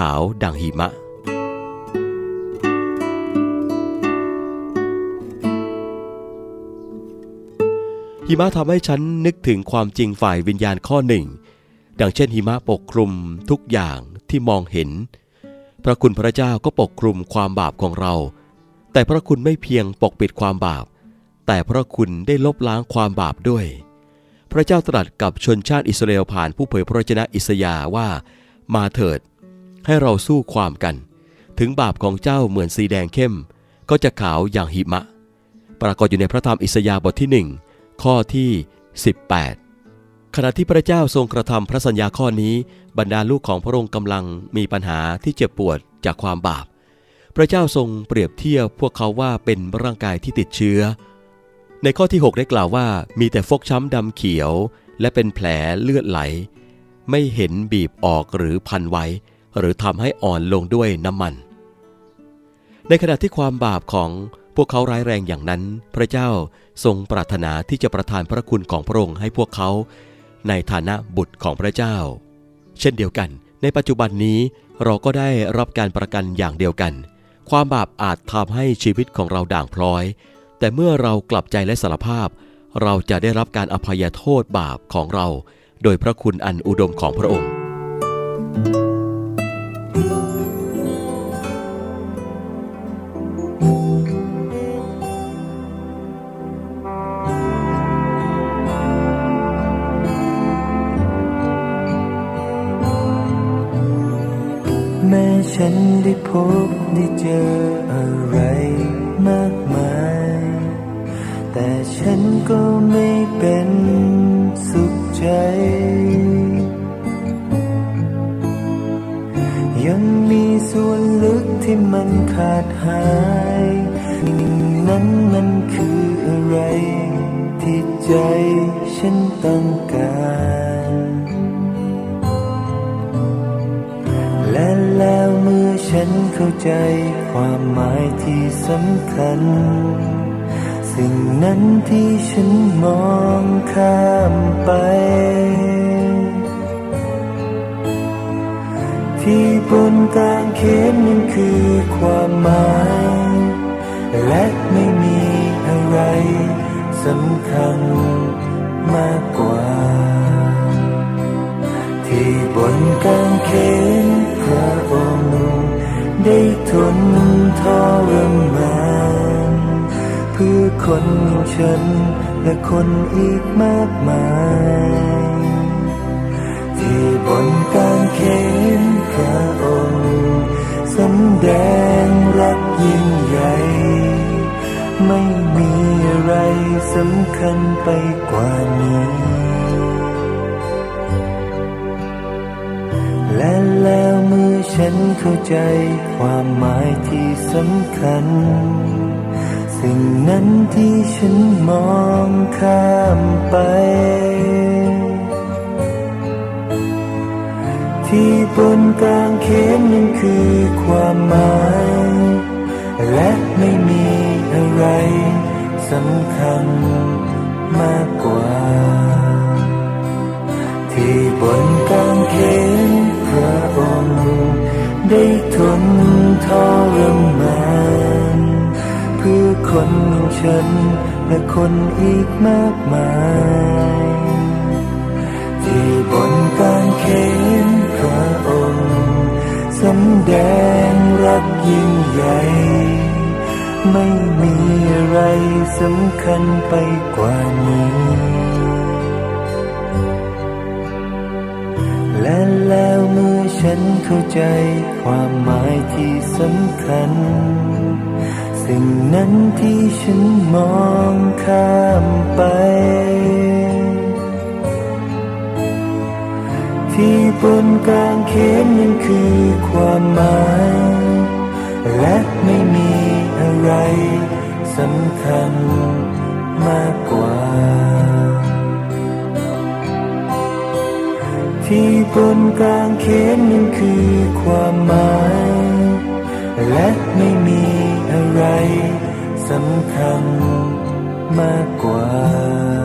ขาวดังหิมะ หิมะทำให้ฉันนึกถึงความจริงฝ่ายวิญญาณข้อหนึ่ง ดังเช่นหิมะปกคลุมทุกอย่างที่มองเห็น พระคุณพระเจ้าก็ปกคลุมความบาปของเรา แต่พระคุณไม่เพียงปกปิดความบาป แต่พระคุณได้ลบล้างความบาปด้วย พระเจ้าตรัสกับชนชาติอิสราเอลผ่านผู้เผยพระวจนะอิสยาว่า มาเถิด ให้เราสู้ความกัน ถึงบาปของเจ้าเหมือนสีแดงเข้ม ก็จะขาวอย่างหิมะ ปรากฏอยู่ในพระธรรมอิสยาห์บทที่หนึ่งข้อที่ 18 ขณะที่พระเจ้าทรงกระทำพระสัญญาข้อนี้ บรรดาลูกของพระองค์กำลังมีปัญหาที่เจ็บปวดจากความบาป พระเจ้าทรงเปรียบเทียบพวกเขาว่าเป็นร่างกายที่ติดเชื้อ ในข้อที่ 6 ได้กล่าวว่ามีแต่ฟกช้ำดำเขียว และเป็นแผลเลือดไหล ไม่เห็นบีบออกหรือพันไว้ หรือทำให้อ่อนลงด้วยน้ำมัน ในขณะที่ความบาปของพวกเขาร้ายแรงอย่างนั้น พระเจ้าทรงปรารถนาที่จะประทานพระคุณของพระองค์ให้พวกเขา ในฐานะบุตรของพระเจ้า เช่นเดียวกัน ในปัจจุบันนี้เราก็ได้รับการประกันอย่างเดียวกัน ความบาปอาจทำให้ชีวิตของเราด่างพร้อย แต่เมื่อเรากลับใจและสารภาพ เราจะได้รับการอภัยโทษบาปของเรา โดยพระคุณอันอุดมของพระองค์ แม้ฉันได้พบได้เจออะไรมากมาย แต่ฉันก็ไม่เป็นสุขใจ ยังมีส่วนลึกที่มันขาดหายนั้นมันคืออะไร ที่ใจฉันต้องการ ฉันเข้าใจความหมายที่สำคัญ สิ่งนั้นที่ฉันมองข้ามไป ที่บนกลางเขนนั้นคือความหมาย และไม่มีอะไรสำคัญมากกว่า ที่บนกลางเขนพระองค์ ได้ทนทรมานเพื่อคนอย่างฉันและคนอีกมากมาย ที่บนกางเขนพระองค์สำแดงรักยิ่งใหญ่ ไม่มีอะไรสำคัญไปกว่านี้ และแล้วเมื่อฉันเข้าใจความหมายที่สำคัญ สิ่งนั้นที่ฉันมองข้ามไป ที่บนกลางเขนนั้นคือความหมาย และไม่มีอะไรสำคัญมากกว่า ที่บนกลางเขนพระองค์ ได้ทนทรมานเพื่อคนของฉันและคนอีกมากมาย ที่บนกางเขนพระองค์สำแดงรักยิ่งใหญ่ ไม่มีอะไรสำคัญไปกว่านี้ และแล้วเมื่อฉันเข้าใจความหมายที่สำคัญ สิ่งนั้นที่ฉันมองข้ามไป ที่บนกางเขนนั้นคือความหมาย และไม่มีอะไรสำคัญมากกว่า ที่บนกลางเขนนั้นคือความหมาย และไม่มีอะไรสำคัญมากกว่า